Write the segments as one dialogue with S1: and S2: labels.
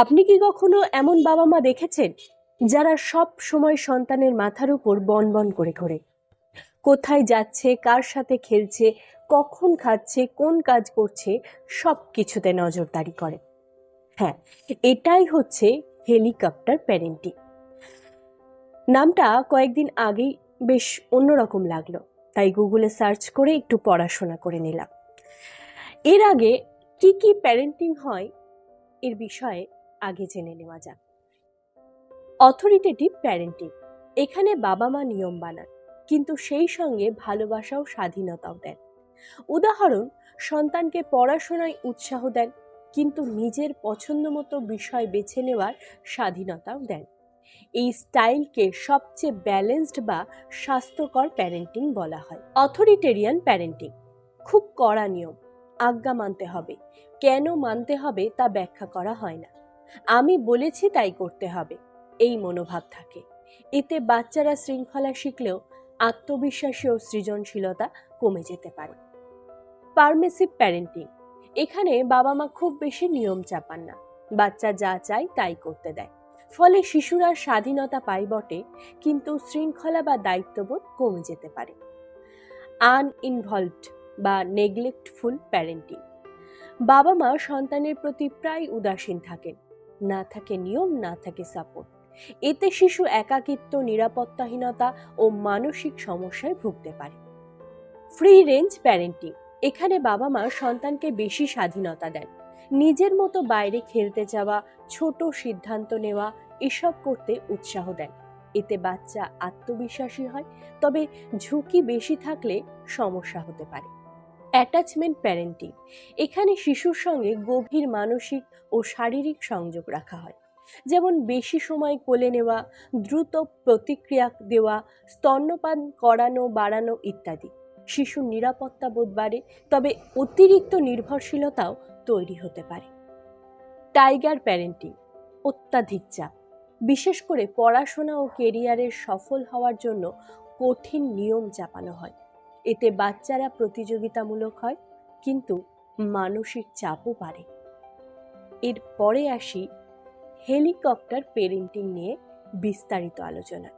S1: আপনি কি কখনো এমন বাবা মা দেখেছেন, যারা সব সময় সন্তানের মাথার উপর বন বন করে ঘোরে? কোথায় যাচ্ছে, কার সাথে খেলছে, কখন খাচ্ছে, কোন কাজ করছে, সব কিছুতে নজরদারি করে। হ্যাঁ এটাই হচ্ছে হেলিকপ্টার প্যারেন্টিং। নামটা কয়েকদিন আগেই বেশ অন্যরকম লাগল, তাই গুগলে সার্চ করে একটু পড়াশোনা করে নিলাম। এর আগে কি কি প্যারেন্টিং হয়, এর বিষয়ে আগে জেনে নেওয়া যাক। অথরিটেটিভ প্যারেন্টিং, এখানে বাবা মা নিয়ম বানান, কিন্তু সেই সঙ্গে ভালোবাসাও স্বাধীনতাও দেন। উদাহরণ, সন্তানকে পড়াশোনায় উৎসাহ দেন, কিন্তু নিজের পছন্দ মতো বিষয় বেছে নেওয়ার স্বাধীনতাও দেন। এই স্টাইলকে সবচেয়ে ব্যালেন্সড বা স্বাস্থ্যকর প্যারেন্টিং বলা হয়। অথরিটেরিয়ান প্যারেন্টিং, খুব কড়া নিয়ম, আজ্ঞা মানতে হবে। কেন মানতে হবে তা ব্যাখ্যা করা হয় না। আমি বলেছি তাই করতে হবে। এই মনোভাব থাকে। এতে বাচ্চারা শৃঙ্খলা শিখলেও আত্মবিশ্বাসী ও সৃজনশীলতা কমে যেতে পারে। পারমিসিভ প্যারেন্টিং এখানে বাবা মা খুব বেশি নিয়ম চাপান না। বাচ্চা যা চায় তাই করতে দেয়। ফলে শিশুরা স্বাধীনতা পায় বটে, কিন্তু শৃঙ্খলা বা দায়িত্ববোধ কমে যেতে পারে। আনইনভলভড বা নেগলেক্টফুল প্যারেন্টিং বাবা মা সন্তানের প্রতি প্রায় উদাসীন থাকেন। না থাকে নিয়ম, না থাকে সাপোর্ট। এতে শিশু একাকিত্ব, নিরাপত্তাহীনতা ও মানসিক সমস্যায় ভুগতে পারে। ফ্রি রেঞ্জ প্যারেন্টিং এখানে বাবা মা সন্তানকে বেশি স্বাধীনতা দেন। নিজের মতো বাইরে খেলতে যাওয়া, ছোট সিদ্ধান্ত নেওয়া, এসব করতে উৎসাহ দেন। এতে বাচ্চা আত্মবিশ্বাসী হয়, তবে ঝুঁকি বেশি থাকলে সমস্যা হতে পারে। অ্যাটাচমেন্ট প্যারেন্টিং এখানে শিশুর সঙ্গে গভীর মানসিক ও শারীরিক সংযোগ রাখা হয়। যেমন বেশি সময় কোলে নেওয়া, দ্রুত প্রতিক্রিয়া দেওয়া, স্তন্যপান করানো, বাড়ানো ইত্যাদি। শিশুর নিরাপত্তা বোধ বাড়ে, তবে অতিরিক্ত নির্ভরশীলতাও তৈরি হতে পারে। টাইগার প্যারেন্টিং, অত্যাধিক চাপ, বিশেষ করে পড়াশোনা ও কেরিয়ারের সফল হওয়ার জন্য কঠিন নিয়ম চাপানো হয়। এতে বাচ্চারা প্রতিযোগিতামূলক হয়, কিন্তু মানসিক চাপও বাড়ে। এর পরে আসি হেলিকপ্টার পেরেন্টিং নিয়ে বিস্তারিত আলোচনা।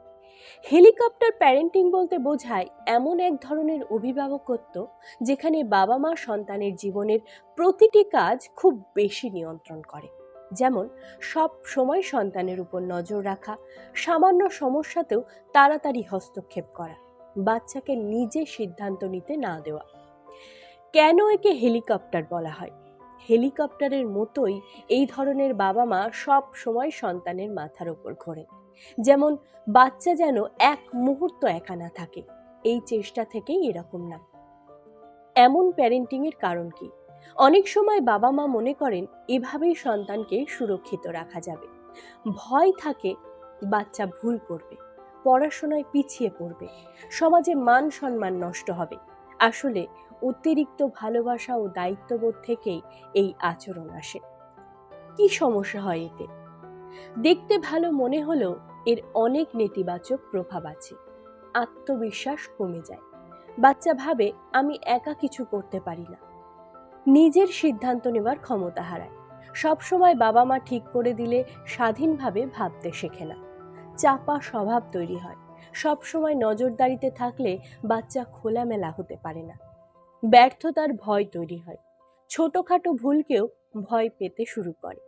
S1: হেলিকপ্টার প্যারেন্টিং বলতে বোঝায় এমন এক ধরনের অভিভাবকত্ব যেখানে বাবা মা সন্তানের জীবনের প্রতিটি কাজ খুব বেশি নিয়ন্ত্রণ করে। যেমন, সব সময় সন্তানের উপর নজর রাখা, সামান্য সমস্যাতেও তাড়াতাড়ি হস্তক্ষেপ করা। বাচ্চাকে নিজে সিদ্ধান্ত নিতে না দেওয়া। কেন একে হেলিকপ্টার বলা হয়? হেলিকপ্টারের মতোই এই ধরনের বাবা মা সব সময় সন্তানের মাথার ওপর ঘোরেন যেমন, বাচ্চা যেন এক মুহূর্ত একা না থাকে, এই চেষ্টা থেকেই এরকম নাম এমন প্যারেন্টিংয়ের কারণ কি? অনেক সময় বাবা মা মনে করেন এভাবেই সন্তানকে সুরক্ষিত রাখা যাবে। ভয় থাকে বাচ্চা ভুল করবে। পড়াশোনায় পিছিয়ে পড়বে। সমাজে মান সম্মান নষ্ট হবে। আসলে অতিরিক্ত ভালোবাসা ও দায়িত্ববোধ থেকেই এই আচরণ আসে। কি সমস্যা হয় এতে? দেখতে ভালো মনে হলেও এর অনেক নেতিবাচক প্রভাব আছে। আত্মবিশ্বাস কমে যায়। বাচ্চা ভাবে, আমি একা কিছু করতে পারি না। নিজের সিদ্ধান্ত নেওয়ার ক্ষমতা হারায়। সবসময় বাবা মা ঠিক করে দিলে স্বাধীনভাবে ভাবতে শেখে না। চাপা স্বভাব তৈরি হয়। সবসময় নজরদারিতে থাকলে বাচ্চা খোলামেলা হতে পারে না। ব্যর্থতার ভয় তৈরি হয়। ছোটখাটো ভুলকেও ভয় পেতে শুরু করে।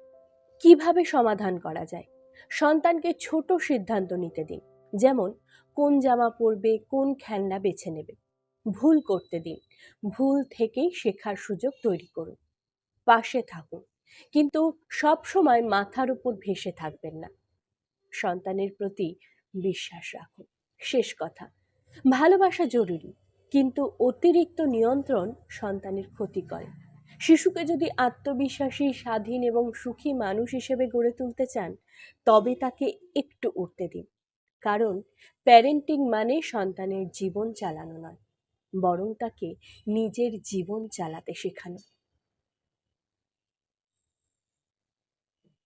S1: কীভাবে সমাধান করা যায়? সন্তানকে ছোট সিদ্ধান্ত নিতে দিন। যেমন, কোন জামা পরবে, কোন খেলনা বেছে নেবে। ভুল করতে দিন। ভুল থেকেই শেখার সুযোগ তৈরি করুন। পাশে থাকুন। কিন্তু সব সময় মাথার উপর ভেসে থাকবেন না। সন্তানের প্রতি বিশ্বাস রাখুন শেষ কথা, ভালোবাসা জরুরি, কিন্তু অতিরিক্ত নিয়ন্ত্রণ সন্তানের ক্ষতি করে। শিশুকে যদি আত্মবিশ্বাসী, স্বাধীন এবং সুখী মানুষ হিসেবে গড়ে তুলতে চান, তবে তাকে একটু উঠতে দিন। কারণ প্যারেন্টিং মানে সন্তানের জীবন চালানো নয়, বরং তাকে নিজের জীবন চালাতে শেখানো।